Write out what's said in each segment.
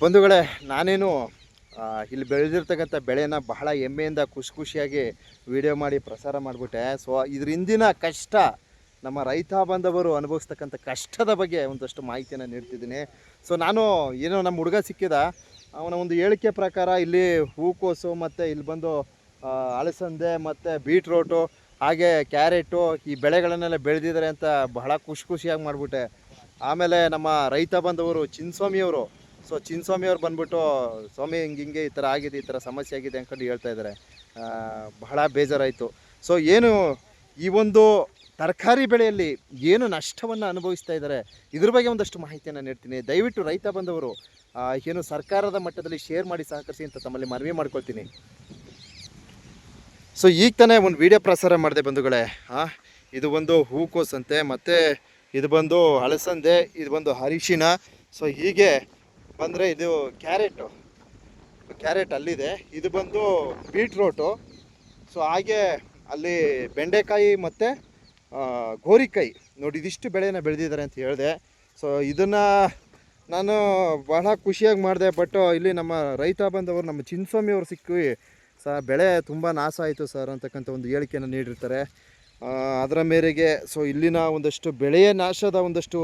ಬಂಧುಗಳೇ, ನಾನೇನು ಇಲ್ಲಿ ಬೆಳೆದಿರ್ತಕ್ಕಂಥ ಬೆಳೆನ ಬಹಳ ಹೆಮ್ಮೆಯಿಂದ ಖುಷಿ ಖುಷಿಯಾಗಿ ವಿಡಿಯೋ ಮಾಡಿ ಪ್ರಸಾರ ಮಾಡಿಬಿಟ್ಟೆ. ಸೊ ಇದ್ರ ಹಿಂದಿನ ಕಷ್ಟ, ನಮ್ಮ ರೈತ ಬಾಂಧವರು ಅನುಭವಿಸ್ತಕ್ಕಂಥ ಕಷ್ಟದ ಬಗ್ಗೆ ಒಂದಷ್ಟು ಮಾಹಿತಿಯನ್ನು ನೀಡ್ತಿದ್ದೀನಿ. ಸೊ ನಾನು ಏನೋ ನಮ್ಮ ಹುಡುಗ ಸಿಕ್ಕಿದ. ಅವನ ಒಂದು ಹೇಳಿಕೆ ಪ್ರಕಾರ ಇಲ್ಲಿ ಹೂಕೋಸು ಮತ್ತು ಇಲ್ಲಿ ಬಂದು ಅಲಸಂದೆ ಮತ್ತು ಬೀಟ್ರೋಟು, ಹಾಗೆ ಕ್ಯಾರೆಟು ಈ ಬೆಳೆಗಳನ್ನೆಲ್ಲ ಬೆಳೆದಿದ್ದಾರೆ ಅಂತ ಬಹಳ ಖುಷಿ ಖುಷಿಯಾಗಿ ಮಾಡಿಬಿಟ್ಟೆ. ಆಮೇಲೆ ನಮ್ಮ ರೈತ ಬಾಂಧವರು ಚಿನ್ಸ್ವಾಮಿಯವರು ಸೊ ಚಿನ್ಸ್ವಾಮಿಯವ್ರು ಬಂದ್ಬಿಟ್ಟು, ಸ್ವಾಮಿ, ಹಿಂಗೆ ಹಿಂಗೆ ಈ ಥರ ಆಗಿದೆ, ಈ ಥರ ಸಮಸ್ಯೆ ಆಗಿದೆ ಅಂದ್ಕೊಂಡು ಹೇಳ್ತಾ ಇದ್ದಾರೆ. ಬಹಳ ಬೇಜಾರಾಯಿತು. ಸೊ ಏನು, ಈ ಒಂದು ತರಕಾರಿ ಬೆಳೆಯಲ್ಲಿ ಏನು ನಷ್ಟವನ್ನು ಅನುಭವಿಸ್ತಾ ಇದ್ದಾರೆ, ಇದ್ರ ಬಗ್ಗೆ ಒಂದಷ್ಟು ಮಾಹಿತಿಯನ್ನು ನೀಡ್ತೀನಿ. ದಯವಿಟ್ಟು ರೈತ ಬಂದವರು ಏನು ಸರ್ಕಾರದ ಮಟ್ಟದಲ್ಲಿ ಶೇರ್ ಮಾಡಿ ಸಹಕರಿಸಿ ಅಂತ ತಮ್ಮಲ್ಲಿ ಮನವಿ ಮಾಡ್ಕೊಳ್ತೀನಿ. ಸೊ ಈಗ ತಾನೇ ಒಂದು ವಿಡಿಯೋ ಪ್ರಸಾರ ಮಾಡಿದೆ ಬಂಧುಗಳೇ. ಹಾಂ ಇದು ಒಂದು ಹೂಕೋಸಂತೆ, ಮತ್ತು ಇದು ಬಂದು ಹಳಸಂದೆ ಇದು ಬಂದು ಅರಿಶಿನ. ಸೊ ಹೀಗೆ ಬಂದರೆ ಇದು ಕ್ಯಾರೆಟು. ಕ್ಯಾರೆಟ್ ಅಲ್ಲಿದೆ. ಇದು ಬಂದು ಬೀಟ್ರೋಟು. ಸೊ ಹಾಗೆ ಅಲ್ಲಿ ಬೆಂಡೆಕಾಯಿ ಮತ್ತು ಗೋರಿಕಾಯಿ. ನೋಡಿ, ಇದಿಷ್ಟು ಬೆಳೆನ ಬೆಳೆದಿದ್ದಾರೆ ಅಂತ ಹೇಳಿದೆ. ಸೊ ಇದನ್ನು ನಾನು ಬಹಳ ಖುಷಿಯಾಗಿ ಮಾಡಿದೆ, ಬಟ್ ಇಲ್ಲಿ ನಮ್ಮ ರೈತ ಬಂದವರು, ನಮ್ಮ ಚಿನ್ಸ್ವಾಮಿ ಅವರು ಸಿಕ್ಕಿ ಸ, ಬೆಳೆ ತುಂಬ ನಾಶ ಆಯಿತು ಸರ್ ಅಂತಕ್ಕಂಥ ಒಂದು ಹೇಳಿಕೆಯನ್ನು ನೀಡಿರ್ತಾರೆ. ಅದರ ಮೇರೆಗೆ, ಸೊ ಇಲ್ಲಿನ ಒಂದಷ್ಟು ಬೆಳೆಯ ನಾಶದ ಒಂದಷ್ಟು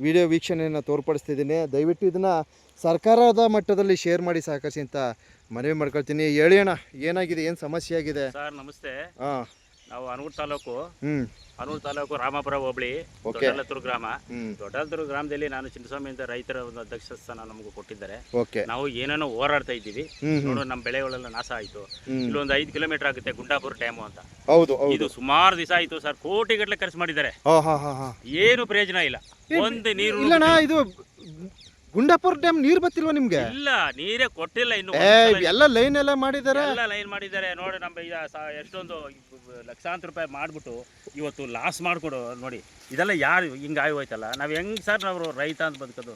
ವಿಡಿಯೋ ವೀಕ್ಷಣೆಯನ್ನು ತೋರ್ಪಡಿಸ್ತಿದ್ದೀನಿ. ದಯವಿಟ್ಟು ಇದನ್ನು ಸರ್ಕಾರದ ಮಟ್ಟದಲ್ಲಿ ಶೇರ್ ಮಾಡಿ ಸಹಕರಿಸಿ ಅಂತ ಮನವಿ ಮಾಡ್ಕೊಳ್ತೀನಿ. ಹೇಳಿ ಅಣ್ಣ ಏನಾಗಿದೆ? ಏನು ಸಮಸ್ಯೆ ಆಗಿದೆ? ಸರ್ ನಮಸ್ತೆ. ಹಾಂ. ನಾವು ಅನೂರ್ ತಾಲೂಕು ಅನೂರ್ ಅನೂರು ತಾಲೂಕು ರಾಮಾಪುರ ಹೋಬಳಿ ದೊಡ್ಡಲತ್ತೂರು ಗ್ರಾಮ. ಹ್ಞೂ ದೊಡ್ಡಲತ್ತೂರು ಗ್ರಾಮದಲ್ಲಿ ನಾನು ಚಿನ್ನಸ್ವಾಮಿ ಅಂತ ರೈತರ ಒಂದು ಅಧ್ಯಕ್ಷ ಸ್ಥಾನ ನಮಗೆ ಕೊಟ್ಟಿದ್ದಾರೆ. ಓಕೆ. ನಾವು ಏನೇನೋ ಹೋರಾಡ್ತಾ ಇದ್ದೀವಿ. ನೋಡೋ ನಮ್ಮ ಬೆಳೆಗಳೆಲ್ಲ ನಾಶ ಆಯ್ತು. ಇಲ್ಲೊಂದು ಐದು ಕಿಲೋಮೀಟರ್ ಆಗುತ್ತೆ ಗುಂಡಾಪುರ ಡ್ಯಾಮು ಅಂತ. ಹೌದು ಹೌದು. ಇದು ಸುಮಾರು ದಿವಸ ಆಯ್ತು ಸರ್. ಕೋಟಿಗಟ್ಟಲೆ ಖರ್ಚು ಮಾಡಿದ್ದಾರೆ. ಹಾಂ ಹಾಂ ಹಾಂ ಹಾಂ. ಏನು ಪ್ರಯೋಜನ ಇಲ್ಲ. ಒಂದು ನೀರು ಇದು ಗುಂಡಾಪುರ ಡ್ಯಾಮ್ ನೀರ್ ಬತ್ತಿಲ್ವಾ ನಿಮ್ಗೆ? ಇಲ್ಲ ನೀರೇ ಕೊಟ್ಟಿಲ್ಲ ಇನ್ನು ಏ ಎಲ್ಲ ಲೈನ್ ಎಲ್ಲ ಮಾಡಿದಾರೆ? ಎಲ್ಲ ಲೈನ್ ಮಾಡಿದ್ದಾರೆ ನೋಡಿ ನಮ್ಮ ಈಗ ಸ- ಎಷ್ಟೊಂದು ಲಕ್ಷಾಂತರ ರೂಪಾಯಿ ಮಾಡ್ಬಿಟ್ಟು ಇವತ್ತು ಲಾಸ್ ಮಾಡ್ಕೊಡು ನೋಡಿ. ಇದೆಲ್ಲ ಯಾರು ಹಿಂಗ ಆಗಿ ಹೋಯ್ತಲ್ಲ? ನಾವು ಹೆಂಗ್ ಸರ್ ನಾವು ರೈತ ಅಂತ ಬದುಕೋದು?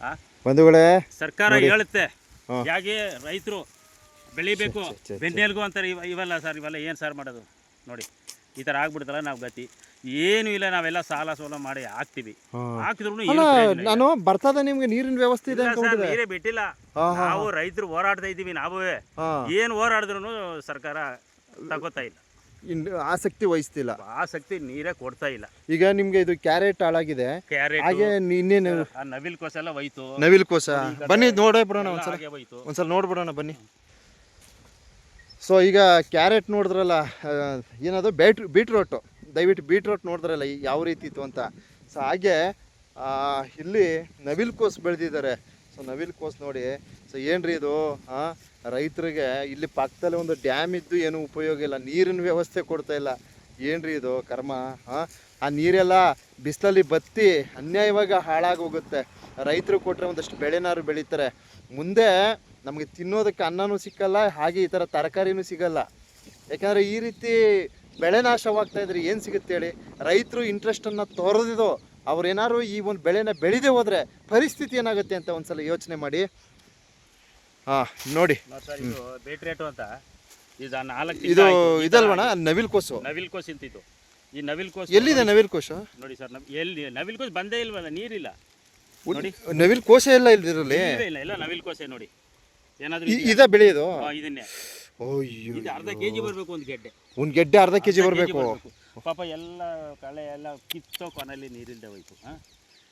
ಆ? ಬಂಧುಗಳೇ ಸರ್ಕಾರ. ಹೇಳುತ್ತೆ ಹಾ. ಯಾಕೆ ರೈತರು ಬೆಳಿಬೇಕು. ಬೆನ್ನೆಲ್ಗು ಅಂತಾರೆ ಇವ ಇವೆಲ್ಲ ಸರ್ ಇವೆಲ್ಲ ಏನು ಸರ್ ಮಾಡೋದು? ನೋಡಿ ಈ ತರ ಆಗ್ಬಿಡ್ತಲ್ಲ ನಾವು ಗತಿ. ಏನು ಇಲ್ಲ ನಾವೆಲ್ಲ ಸಾಲ ಸೋಲ ಮಾಡಿ ಹಾಕ್ತಿವಿ. ಹಾಕಿದ್ರು ನಾನು ಬರ್ತದ ನಿಮ್ಗೆ ನೀರಿನ ವ್ಯವಸ್ಥೆ ಇದೆ ಸರ್ ಅನ್ಕೊಂಡಿದ್ದೆ. ನೀರೇ ಬಿಟ್ಟಿಲ್ಲ. ನಾವು ರೈತರು ಹೋರಾಡ್ತಾ ಇದ್ದೀವಿ ನಾವು ಹಾ. ಏನು ಹೋರಾಡಿದ್ರು ಸರ್ಕಾರ ತಗೋತಾ ಇಲ್ಲ. ಆಸಕ್ತಿ ವಹಿಸ್ತಿಲ್ಲ. ಆಸಕ್ತಿ ನೀರೇ ಕೊಡ್ತಾ ಇಲ್ಲ. ಈಗ ನಿಮ್ಗೆ ಇದು ಕ್ಯಾರೆಟ್ ಹಾಳಾಗಿದೆ. ಕ್ಯಾರೆಟ್ ಹಾಗೆ ನಿ- ಇನ್ನೇನು? ಆ ನವಿಲ್ ಕೋಸ ಎಲ್ಲ ಹೋಯ್ತು. ನವಿಲ್ ಕೋಸ? ಬನ್ನಿ ನೋಡೇ ಬಿಡೋಣ ಎಲ್ಲ ಒಂದ್ಸಲ. ಹಾಗೆ ಹೋಯ್ತು. ಒಂದ್ಸಲ ನೋಡ್ಬಿಡೋಣ ಬನ್ನಿ. ಸೊ ಈಗ ಕ್ಯಾರೆಟ್ ನೋಡಿದ್ರಲ್ಲ ಆ, ಏನದು ಬೇಟ್ ಬೀಟ್ರೋಟು. ದಯವಿಟ್ಟು ಬೀಟ್ರೋಟ್ ನೋಡಿದ್ರಲ್ಲ ಯಾವ ರೀತಿ ಇತ್ತು ಅಂತ. ಸೊ ಹಾಗೆ ಇಲ್ಲಿ ನವಿಲ್ ಕೋಸ್ ಬೆಳೆದಿದ್ದಾರೆ. ಸೊ ನವಿಲ್ ಕೋಸ್ ನೋಡಿ. ಸೊ ಏನ್ರಿ ಇದು? ರೈತರಿಗೆ ಇಲ್ಲಿ ಪಕ್ಕದಲ್ಲಿ ಒಂದು ಡ್ಯಾಮ್ ಇದ್ದು ಏನೂ ಉಪಯೋಗ ಇಲ್ಲ. ನೀರಿನ ವ್ಯವಸ್ಥೆ ಕೊಡ್ತಾ ಇಲ್ಲ. ಏನ್ರಿ ಇದು ಕರ್ಮ? ಹಾಂ ಆ ನೀರೆಲ್ಲ ಬಿಸಿಲಲ್ಲಿ ಬತ್ತಿ ಅನ್ಯಾಯವಾಗಿ ಹಾಳಾಗಿ ಹೋಗುತ್ತೆ ರೈತರು ಕೊಟ್ಟರೆ ಒಂದಷ್ಟು ಬೆಳೆನಾರು ಬೆಳೀತಾರೆ. ಮುಂದೆ ನಮಗೆ ತಿನ್ನೋದಕ್ಕೆ ಅನ್ನನೂ ಸಿಕ್ಕಲ್ಲ, ಹಾಗೆ ಈ ಥರ ತರಕಾರಿನೂ ಸಿಗಲ್ಲ. ಯಾಕಂದರೆ ಈ ರೀತಿ ಬೆಳೆ ನಾಶವಾಗ್ತಾ ಇದ್ರೆ ಏನು ಸಿಗುತ್ತೆ ಹೇಳಿ? ರೈತರು ಇಂಟ್ರೆಸ್ಟನ್ನು ತೋರದಿದೋ ಅವ್ರೇನಾದ್ರು ಈ ಒಂದು ಬೆಳೆನ ಬೆಳೆದೇ ಹೋದರೆ ಪರಿಸ್ಥಿತಿ ಏನಾಗುತ್ತೆ ಅಂತ ಒಂದ್ಸಲ ಯೋಚನೆ ಮಾಡಿ. ಹಾಂ ನೋಡಿ. ಬೇಟ್ರೇಟು ಅಂತ. ಇದು ನಾಲ್ಕು ಇದು ಇದಲ್ವಣ ನವಿಲ್ ಕೋಸು. ನವಿಲ್ ಕೋಸ್ ಇಂತಿತ್ತು. ಈ ನವಿಲ್ ಕೋಸ್ ಎಲ್ಲಿದೆ ನವಿಲ್ ಕೋಸು? ನೋಡಿ ಸರ್ ಎಲ್ಲಿ ನವಿಲ್ ಕೋಸು ಬಂದೇ ಇಲ್ವಲ್ಲ ನೀರಿಲ್ಲ. ನೋಡಿ. ನವಿಲ್ ಕೋಸೆ ಎಲ್ಲ ಇಲ್ದಿರಲಿ ಇಲ್ಲ ಇಲ್ಲ ನವಿಲ್ ಕೋಸೆ ನೋಡಿ. ಏನಾದ್ರೂ ಇದ ಬೆಳೆಯೋದು? ಇದನ್ನೇ. ಇದು ಅರ್ಧ ಕೆಜಿ ಬರಬೇಕು ಒಂದು ಗೆಡ್ಡೆ. ಒಂದು ಗೆಡ್ಡೆ ಅರ್ಧ ಕೆಜಿ ಬರಬೇಕು. ಪಾಪ ಎಲ್ಲ ಕಳೆ ಎಲ್ಲ ಕಿತ್ತೋ ಕೊನೆಯಲ್ಲಿ ನೀರಿಲ್ಲದೆ ಹೋಯ್ತು?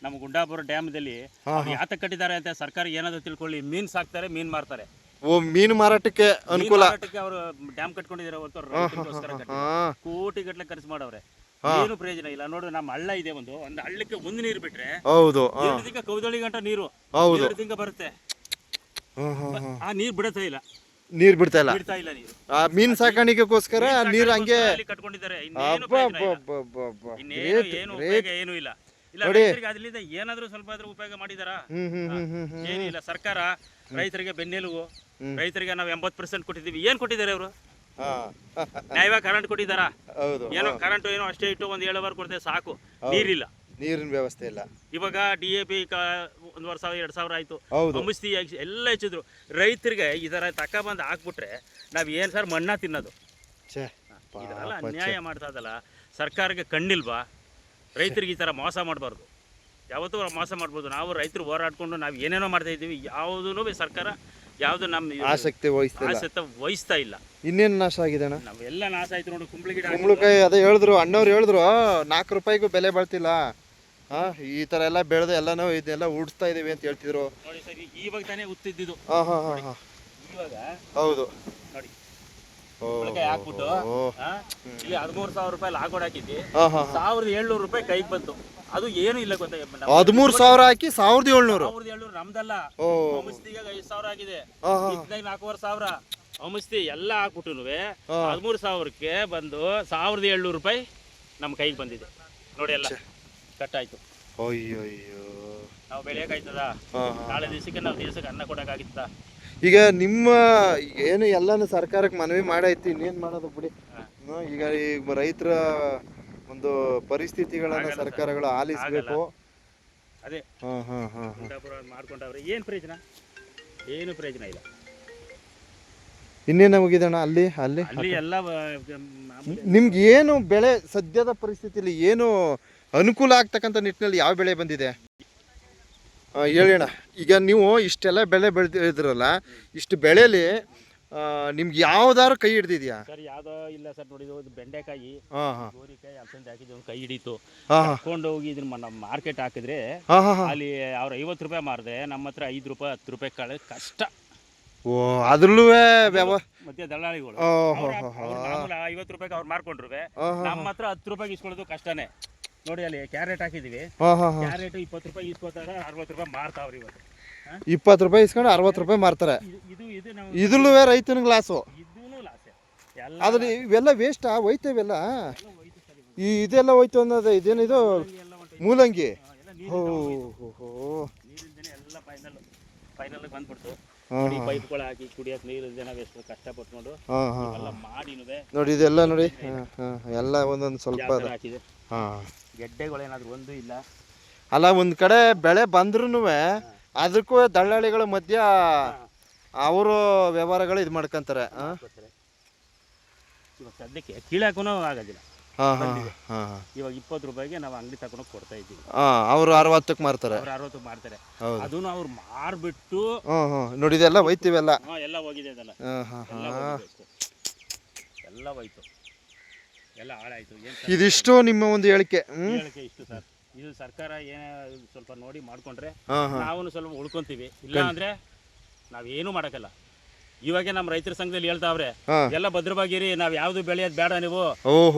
ನಮ್ಮ ಗುಂಡಾಪುರ ಡ್ಯಾಮ್ದಲ್ಲಿ ಯಾತ ಕಟ್ಟಿದ್ದಾರೆ ಅಂತ ಸರ್ಕಾರ ಏನಾದ್ರು ತಿಳ್ಕೊಳ್ಳಿ ಮೀನ್ ಸಾಕ್ತಾರೆ ಮೀನ್ ಮಾರ್ತಾರೆ. ಓ ಮೀನು ಮಾರಾಟಕ್ಕೆ ಅನುಕೂಲ. ಅವರು ಡ್ಯಾಮ್ ಕಟ್ಕೊಂಡಿದ್ದಾರೆ ಕೋಟಿ ಗಟ್ಟಲೆ ಖರ್ಚು ಮಾಡವ್ರೆ. ಏನು ಪ್ರಯೋಜನ ಇಲ್ಲ. ನೋಡು ನಮ್ಮ ಹಳ್ಳ ಇದೆ ಒಂದು. ಒಂದು ಹಳ್ಳಕ್ಕೆ ಒಂದು ನೀರು ಬಿಟ್ರೆ ಹೌದು ಕೌದಳಿ ಗಂಟ ನೀರು. ಹೌದು. ಬರುತ್ತೆ. ಆ ನೀರು ಬಿಡತಾ ಇಲ್ಲ. ನೀರು ಬಿಡ್ತಾ ಇಲ್ಲ. ಬಿಡ್ತಾ ಇಲ್ಲ ನೀರು. ಆ ಮೀನ್ ಸಾಕಾಣಿಕೆಗೋಸ್ಕರ ನೀರು ಹಂಗೆ ಅಲ್ಲಿ ಕಟ್ಕೊಂಡಿದ್ದಾರೆ. ಇನ್ನೇನು ಪ್ರಯೋಜನ ಇಲ್ಲ. ಇನ್ನೇನು ಏನು ಉಪಯೋಗ ಏನು ಇಲ್ಲ. ಇಲ್ಲ ನೋಡಿ. ರೈತರಿಗೆ ಅದರಿಂದ ಏನಾದ್ರೂ ಸ್ವಲ್ಪ ಆದ್ರೂ ಉಪಯೋಗ ಮಾಡಿದಾರಾ? ಹ್ಮ್ ಹ್ಮ್ ಹ್ಮ್ ಹ್ಮ್ ಹ್ಮ್. ಏನು ಇಲ್ಲ. ಸರ್ಕಾರ ರೈತರಿಗೆ ಬೆನ್ನೆಲುಬು. ರೈತರಿಗೆ ನಾವು ಎಂಬತ್ತು ಪರ್ಸೆಂಟ್ ಕೊಟ್ಟಿದ್ದೀವಿ. ಏನ್ ಕೊಟ್ಟಿದ್ದಾರೆ ಅವರು ಹಾ. ನ್ಯಾಯವಾಗಿ ಕರೆಂಟ್ ಕೊಟ್ಟಿದಾರ ಹೌದು. ಏನೋ ಕರೆಂಟ್ ಏನೋ ಅಷ್ಟೇ ಇಟ್ಟು ಒಂದ್ ಏಳು ಅವರ್ ಕೊಡ್ತೇವೆ ಸಾಕು. ನೀರಿಲ್ಲ. ನೀರಿನ ವ್ಯವಸ್ಥೆ ಇಲ್ಲ. ಇವಾಗ ಡಿ ಎ ಪಿ ಒಂದುವರೆ ಸಾವಿರ ಎರಡು ಸಾವಿರ ಆಯಿತು. ಹೌದು. ಔಷಧಿ ಎಲ್ಲ ಹೆಚ್ಚಿದ್ರು. ರೈತರಿಗೆ ಈ ಥರ ತಕ್ಕ ಬಂದು ಹಾಕ್ಬಿಟ್ರೆ ನಾವು ಏನು ಸರ್ ಮಣ್ಣ ತಿನ್ನೋದು? ಛೇ ಇದೆಲ್ಲ ಅನ್ಯಾಯ ಮಾಡ್ತಾ ಇದಲ್ಲ. ಸರ್ಕಾರಕ್ಕೆ ಕಣ್ಣಿಲ್ವಾ? ರೈತರಿಗೆ ಈ ಥರ ಮೋಸ ಮಾಡಬಾರ್ದು. ಯಾವತ್ತೂ ಮೋಸ ಮಾಡ್ಬೋದು. ನಾವು ರೈತರು ಹೋರಾಡ್ಕೊಂಡು ನಾವು ಏನೇನೋ ಮಾಡ್ತಾ ಇದ್ದೀವಿ. ಯಾವುದೂ ಸರ್ಕಾರ ಯಾವುದು ನಮ್ಮ ಆಸಕ್ತಿ ವಹಿಸ್ತಿಲ್ಲ. ಆಸಕ್ತಿ ವಹಿಸ್ತಾ ಇಲ್ಲ. ಇನ್ನೇನು ನಾಶ ಆಗಿದೆ ಅಣ್ಣ? ನಾವೆಲ್ಲ ನಾಶ ಆಯ್ತು ನೋಡಿ. ಕುಂಬಳಕಾಯಿ ಅದೇ ಹೇಳಿದ್ರು. ಅಣ್ಣವ್ರು ಹೇಳಿದ್ರು ನಾಲ್ಕು ರೂಪಾಯಿಗೂ ಬೆಲೆ ಬಾಳ್ತಿಲ್ಲ. ಹಾ ಈ ತರ ಎಲ್ಲ ಬೆಳೆದು ಎಲ್ಲನೂ ಇದೆಲ್ಲ ಉಡ್ಸ್ತಾ ಇದೀವಿ ಅಂತ ಹೇಳ್ತಿದ್ರು. ನೋಡಿ ಸರ್ ಇವಾಗ ತಾನೇ ಉತ್ತಿದ್ದು ಹಾ ಹಾ ಹಾ ಹಾ. ಇವಾಗ ಹೌದು. ನೋಡಿ. ಓ ಕುಂಬಳಕಾಯಿ ಹಾಕ್ಬಿಟ್ಟು ಆ, ಇಲ್ಲಿ ಹದಿಮೂರು ಸಾವಿರ ರೂಪಾಯಿ ಲಾಗೋಡ್ ಹಾಕಿದ್ವಿ. ಹಾ ಹಾ ಸಾವಿರದ ಏಳ್ನೂರು ರೂಪಾಯಿ ಕೈಗೆ ಬಂತು. ಅದು ಏನು ಇಲ್ಲ ಗೊತ್ತಾ ನಮ್ಮ ಹದಿಮೂರು ಸಾವಿರ ಹಾಕಿ ಸಾವಿರದ ಏಳ್ನೂರು. ಸಾವಿರದ ಏಳ್ನೂರು ನಮ್ದಲ್ಲ. ಓ. ಔಷಧಿಗೆ ಐದು ಸಾವಿರ ಆಗಿದೆ. ಹಾ ನಾಲ್ಕೂವರೆ ಸಾವಿರ. ಔಷಧಿ ಎಲ್ಲ ಹಾಕ್ಬಿಟ್ಟು. ಹದಿಮೂರು ಸಾವಿರಕ್ಕೆ ಬಂದು ಸಾವಿರದ ಏಳ್ನೂರು ರೂಪಾಯಿ ನಮ್ಮ ಕೈಗೆ ಬಂದಿದೆ. ನೋಡಿ ಎಲ್ಲ. ಕಟ್ಟಾಯ್ತು. ಅಯ್ಯೋ ಅಯ್ಯೋ ನಾವು ಬೆಳೆಯೋಕ್ಕಾಯ್ತದ ನಾಳೆ ದಿವಸಕ್ಕೆ ನಾವು ದೇಶಕ್ಕೆ ಅನ್ನ ಕೊಡೋಕ್ಕಾಗಿತ್ತ? ಈಗ ನಿಮ್ಮ ಏನು ಎಲ್ಲಾನು ಸರ್ಕಾರಕ್ಕೆ ಮನವಿ ಮಾಡೈತಿ ಇನ್ನೇನು ಮಾಡೋದು ಬಿಡಿ. ಹ್ಮ್, ಈಗ ಈಗ ರೈತರ ಒಂದು ಪರಿಸ್ಥಿತಿಗಳನ್ನ ಸರ್ಕಾರಗಳು ಆಲಿಸಬೇಕು. ಅದೇ. ಹಾ ಹಾ ಹಾ ಹಾ. ಕುಂದಾಪುರ ಮಾಡ್ಕೊಂಡವ್ರೆ. ಏನು ಪ್ರಯೋಜನ? ಏನು ಪ್ರಯೋಜನ ಇಲ್ಲ. ಇನ್ನೇನು ಮುಗಿದಣ್ಣ? ಅಲ್ಲಿ ಅಲ್ಲಿ? ಅಲ್ಲಿ ಎಲ್ಲ ವ- ಮಾಮೂಲಿ ನಿಮ್ಗೆ ಏನು ಬೆಳೆ ಸದ್ಯದ ಪರಿಸ್ಥಿತಿಯಲ್ಲಿ ಏನು ಅನುಕೂಲ ಆಗ್ತಕ್ಕಂಥ ನಿಟ್ಟಿನಲ್ಲಿ ಯಾವ ಬೆಳೆ ಬಂದಿದೆ? ಹೇಳೋಣ ಹೇಳಿ ಈಗ ನೀವು ಇಷ್ಟೆಲ್ಲ ಬೆಳೆ ಬೆಳೆದಿರಲ್ಲ ಇಷ್ಟು ಬೆಳೆಲಿ ಆ, ನಿಮ್ಗೆ ಯಾವ್ದಾದ್ರು ಕೈ ಹಿಡ್ದಿದ್ಯಾ? ಸರ್ ಯಾವ್ದೋ ಇಲ್ಲ ಸರ್ ನೋಡಿ ಬೆಂಡೆಕಾಯಿ ಗೋರಿಕಾಯಿ ಅಲ್ಸಂದೆ ಹಾಕಿದ್ದು ಒಂದು ಕೈ ಹಿಡಿತು. ಹಾಂ ಹಾಂ. ಹೋಗಿ ಇದನ್ನ ನಮ್ಮ ಮಾರ್ಕೆಟ್ ಹಾಕಿದ್ರೆ ಅಲ್ಲಿ ಅವ್ರ ಐವತ್ತು ರೂಪಾಯಿ ಮಾರಿದೆ ನಮ್ಮ ಹತ್ರ ಐದು ರೂಪಾಯಿ ಹತ್ತು ರೂಪಾಯಿ ಕಳೆ ಕಷ್ಟ. ಓ ಅದ್ರಲ್ಲೂ ಮತ್ತೆ ದಲ್ಲಾಳಿಗಳು. ಐವತ್ತು ರೂಪಾಯಿಗೆ ಅವ್ರು ಮಾರ್ಕೊಂಡ್ರು. ನಮ್ಮ ಹತ್ರ ಹತ್ತು ರೂಪಾಯಿಗೆ ಇಸ್ಕೊಳ್ಳೋದು ಕಷ್ಟನೇ. ನೋಡಿ ಅಲ್ಲಿ ಕ್ಯಾರೆಟ್ ಹಾಕಿದೀವಿ. ಹಾಂ ಹಾಂ ಹಾಂ. ಕ್ಯಾರೆಟ್ ಇಪ್ಪತ್ತು ರೂಪಾಯಿ ಇಸ್ಕೊತಾರ ಅರವತ್ತು ರೂಪಾಯಿ ಮಾರ್ತಾವ್ರಿ ಇವತ್ತು. ಹಾ? ಇಪ್ಪತ್ತು ರೂಪಾಯಿ ಇಸ್ಕೊಂಡು ಅರವತ್ತು ರೂಪಾಯಿ ಮಾರ್ತಾರೆ. ಇದು ಇದು ಇದು ನಾವು ಇದ್ರಲ್ಲೂ ರೈತನಿಗೆ ಲಾಸು ಇದೂ ಲಾಸೆ ಎಲ್ಲ ಆದ್ರೆ ಇವೆಲ್ಲ ವೇಸ್ಟಾ ಹೋಯ್ತೇವೆಲ್ಲ ಹೋಯ್ತು ಸರ್ ಇವಾಗ. ಈ ಇದೆಲ್ಲ ಹೋಯ್ತು ಅನ್ನೋದು ಇದೇನಿದು ಎಲ್ಲ ಹೊಂಟೋಯ್ತು. ಮೂಲಂಗಿ. ಹಾ, ಎಲ್ಲ ಹೋ ಹೋ ಹೋ ನೀರಿಂದನೇ ಎಲ್ಲ ಫೈನಲ್ ಫೈನಲ್ ಬಂದ್ಬಿಡ್ತು. ಈ ಪೈಪ್ಗಳು ಹಾಕಿ ಕುಡಿಯೋಕೆ ನೀರು ಕಷ್ಟ ಎಷ್ಟು ಕಷ್ಟಪಟ್ಕೊಂಡು ಹಾಂ ಹಾಂ ಎಲ್ಲ ಮಾಡಿನುವೆ. ನೋಡಿ ಇದೆಲ್ಲ ನೋಡಿ. ಎಲ್ಲ ಒಂದೊಂದು ಸ್ವಲ್ಪ ಅದ. ಹಾಕಿದೆ. ಗೆಡ್ಡೆಗಳೇನಾದ್ರು ಒಂದು ಇಲ್ಲ. ಅಲ್ಲ ಒಂದು ಕಡೆ ಬೆಳೆ ಬಂದ್ರೂ ಅದಕ್ಕೂ ದಳ್ಳಾಳಿಗಳ ಮಧ್ಯ ಅವರು ವ್ಯವಹಾರಗಳು ಇದು ಮಾಡ್ಕೊಂತಾರೆ. ಸದ್ಯಕ್ಕೆ ಕೀಳಾಕೂ ಆಗೋದಿಲ್ಲ. ಹಾಂ ಹಾಂ ಹಾಂ ಇವಾಗ ಇಪ್ಪತ್ತು ರೂಪಾಯಿಗೆ ನಾವು ಅಂಗಡಿ ತಗೊಂಡು ಕೊಡ್ತಾ ಇದ್ದೀವಿ. ಅವರು ಅರವತ್ತಕ್ಕೆ ಮಾರ್ತಾರೆ. ಅವ್ರು ಅರವತ್ತು ಮಾಡ್ತಾರೆ ಅದನ್ನು ಅವ್ರು ಮಾರ್ಬಿಟ್ಟು ಹ್ಞೂ ಹ್ಞೂ ನೋಡಿ ಇದೆಲ್ಲ ಹೋಯ್ತಿವೆಲ್ಲ ಹಾ, ಎಲ್ಲ ಹೋಗಿದೆ ಅದೆಲ್ಲ ಎಲ್ಲ ಹಾಂ ಹೋಗಿದೆ ಅಷ್ಟೇ. ಎಲ್ಲ ಹೋಯ್ತು. ಎಲ್ಲ ಹಾಳಾಯ್ತು. ಏನು ಇದಿಷ್ಟು ನಿಮ್ಮ ಒಂದು ಹೇಳಿಕೆ ಹ್ಞೂ ಹೇಳಿಕೆ ಇಷ್ಟು ಸರ್. ಇದು ಸರ್ಕಾರ ಏನ ಸ್ವಲ್ಪ ನೋಡಿ ಮಾಡ್ಕೊಂಡ್ರೆ ಹಾಂ ನಾವು ಸ್ವಲ್ಪ ಉಳ್ಕೊಂತೀವಿ. ಇಲ್ಲ ಅಂದ್ರೆ ನಾವೇನು ಮಾಡಕ್ಕಲ್ಲ. ಇವಾಗೆ ನಮ್ಮ ರೈತರ ಸಂಘದಲ್ಲಿ ಹೇಳ್ತಾವ್ರೆ ಎಲ್ಲ ಭದ್ರವಾಗಿರಿ ನಾವ್ ಯಾವ್ದು ಬೆಳೆಯೋದ್ ಬೇಡ ನೀವು.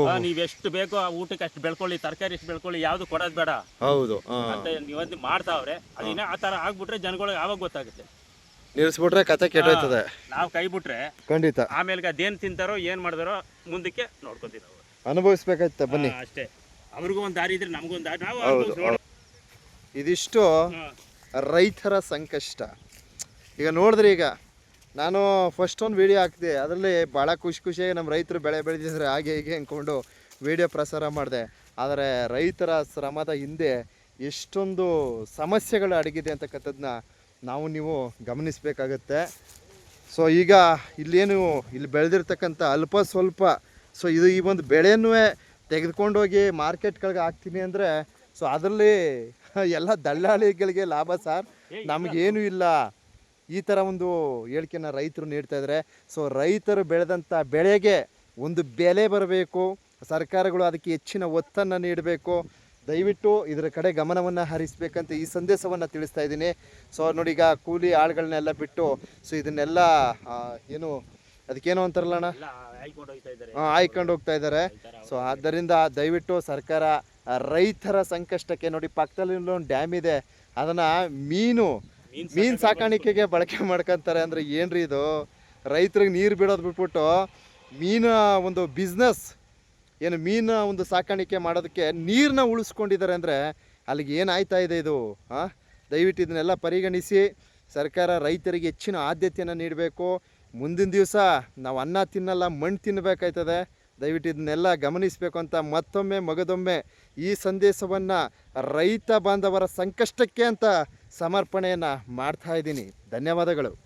ಆ, ನೀವ್ ಎಷ್ಟು ಬೇಕೋ ಆ ಊಟಕ್ಕೆ ಅಷ್ಟು ಬೆಳ್ಕೊಳ್ಳಿ ತರಕಾರಿ ಎಷ್ಟು ಬೆಳ್ಕೊಳ್ಳಿ ಯಾವ್ದು ಕೊಡೋದ್ ಬೇಡ. ಹೌದು ಹಾಂ. ಅಂತ ನೀವಂತ ಮಾಡ್ತಾವ್ರೆ ಅದಿನ್ನ ಆ ತರ ಆಗ್ಬಿಟ್ರೆ ಜನಗಳಿಗೆ ಆವಾಗ ಗೊತ್ತಾಗುತ್ತೆ. ನಿಲ್ಲಿಸ್ಬಿಟ್ರೆ ಕತೆ ಕೆಟ್ಟೋಯ್ತದೆ ನಾವ್ ಕೈ ಬಿಟ್ರೆ ಖಂಡಿತ. ಆಮೇಲೆ ಅದೇನ್ ತಿಂತಾರೋ ಏನ್ ಮಾಡಿದಾರೋ ಮುಂದಕ್ಕೆ ನೋಡ್ಕೊಂತೀವಿ ನಾವು. ಅನುಭವಿಸ್ಬೇಕಾಯ್ತ ಬನ್ನಿ. ಆ, ಅಷ್ಟೇ. ಅವ್ರಿಗೂ ಒಂದ್ ದಾರಿ ಇದ್ರೆ ನಮಗೂ ಒಂದ್ ದಾರಿ. ನಾವು ಇದಿಷ್ಟು ಹಾ. ರೈತರ ಸಂಕಷ್ಟ. ಈಗ ನೋಡಿದ್ರೆ ಈಗ ನಾನು ಫಸ್ಟ್ ಒಂದು ವೀಡಿಯೋ ಹಾಕಿದೆ. ಅದರಲ್ಲಿ ಭಾಳ ಖುಷಿ ಖುಷಿಯಾಗಿ ನಮ್ಮ ರೈತರು ಬೆಳೆ ಬೆಳೆದಿದ್ದಾರೆ. ಹಾಗೆ ಹೀಗೆ ಅಂದ್ಕೊಂಡು ವೀಡಿಯೋ ಪ್ರಸಾರ ಮಾಡಿದೆ. ಆದರೆ ರೈತರ ಶ್ರಮದ ಹಿಂದೆ ಎಷ್ಟೊಂದು ಸಮಸ್ಯೆಗಳು ಅಡಗಿದೆ ಅಂತಕ್ಕಂಥದ್ದನ್ನ ನಾವು ನೀವು ಗಮನಿಸಬೇಕಾಗತ್ತೆ. ಸೊ ಈಗ ಇಲ್ಲೇನು ಇಲ್ಲಿ ಬೆಳೆದಿರ್ತಕ್ಕಂಥ ಅಲ್ಪ ಸ್ವಲ್ಪ ಸೊ ಇದು ಈ ಒಂದು ಬೆಳೆಯೂ ತೆಗೆದುಕೊಂಡೋಗಿ ಮಾರ್ಕೆಟ್ಗಳಿಗೆ ಹಾಕ್ತೀನಿ ಅಂದರೆ ಸೊ ಅದರಲ್ಲಿ ಎಲ್ಲ ದಲ್ಲಾಳಿಗಳಿಗೆ ಲಾಭ ಸರ್. ನಮಗೇನು ಇಲ್ಲ. ಈ ಥರ ಒಂದು ಹೇಳಿಕೆನ ರೈತರು ನೀಡ್ತಾ ಇದ್ದಾರೆ ಸೊ ರೈತರು ಬೆಳೆದಂಥ ಬೆಳೆಗೆ ಒಂದು ಬೆಲೆ ಬರಬೇಕು. ಸರ್ಕಾರಗಳು ಅದಕ್ಕೆ ಹೆಚ್ಚಿನ ಒತ್ತನ್ನು ನೀಡಬೇಕು. ದಯವಿಟ್ಟು ಇದರ ಕಡೆ ಗಮನವನ್ನು ಹರಿಸಬೇಕಂತ ಈ ಸಂದೇಶವನ್ನು ತಿಳಿಸ್ತಾ ಇದ್ದೀನಿ. ಸೊ ನೋಡಿ ಈಗ ಕೂಲಿ ಆಳುಗಳನ್ನೆಲ್ಲ ಬಿಟ್ಟು ಸೊ ಇದನ್ನೆಲ್ಲ ಏನು ಅದಕ್ಕೇನೋ ಅಂತಾರಲ್ಲ ಹಾಂ ಆಯ್ಕೊಂಡು ಹೋಗ್ತಾ ಇದ್ದಾರೆ. ಸೊ ಆದ್ದರಿಂದ ದಯವಿಟ್ಟು ಸರ್ಕಾರ ರೈತರ ಸಂಕಷ್ಟಕ್ಕೆ ನೋಡಿ ಪಕ್ಕದಲ್ಲಿ ಒಂದು ಡ್ಯಾಮ್ ಇದೆ. ಅದನ್ನು ಮೀನ್ ಮೀನು ಸಾಕಾಣಿಕೆಗೆ ಬಳಕೆ ಮಾಡ್ಕೊಂತಾರೆ ಅಂದ್ರೆ ಏನ್ರಿ ಇದು? ರೈತರಿಗೆ ನೀರು ಬಿಡೋದು ಬಿಟ್ಬಿಟ್ಟು ಮೀನ ಒಂದು ಬಿಸ್ನೆಸ್ ಏನು ಮೀನ ಒಂದು ಸಾಕಾಣಿಕೆ ಮಾಡೋದಕ್ಕೆ ನೀರನ್ನ ಉಳಿಸ್ಕೊಂಡಿದ್ದಾರೆ ಅಂದರೆ ಅಲ್ಲಿಗೆ ಏನಾಯ್ತಾ ಇದೆ ಇದು? ಹಾಂ ದಯವಿಟ್ಟು ಇದನ್ನೆಲ್ಲ ಪರಿಗಣಿಸಿ. ಸರ್ಕಾರ ರೈತರಿಗೆ ಹೆಚ್ಚಿನ ಆದ್ಯತೆಯನ್ನು ನೀಡಬೇಕು. ಮುಂದಿನ ದಿವಸ ನಾವು ಅನ್ನ ತಿನ್ನಲ್ಲ ಮಣ್ಣು ತಿನ್ನಬೇಕಾಯ್ತದೆ ದಯವಿಟ್ಟು ಇದನ್ನೆಲ್ಲ ಗಮನಿಸಬೇಕು ಅಂತ ಮತ್ತೊಮ್ಮೆ ಮಗದೊಮ್ಮೆ ಈ ಸಂದೇಶವನ್ನು ರೈತ ಬಾಂಧವರ ಸಂಕಷ್ಟಕ್ಕೆ ಅಂತ ಸಮರ್ಪಣೆಯನ್ನು ಮಾಡ್ತಾ ಇದ್ದೀನಿ. ಧನ್ಯವಾದಗಳು.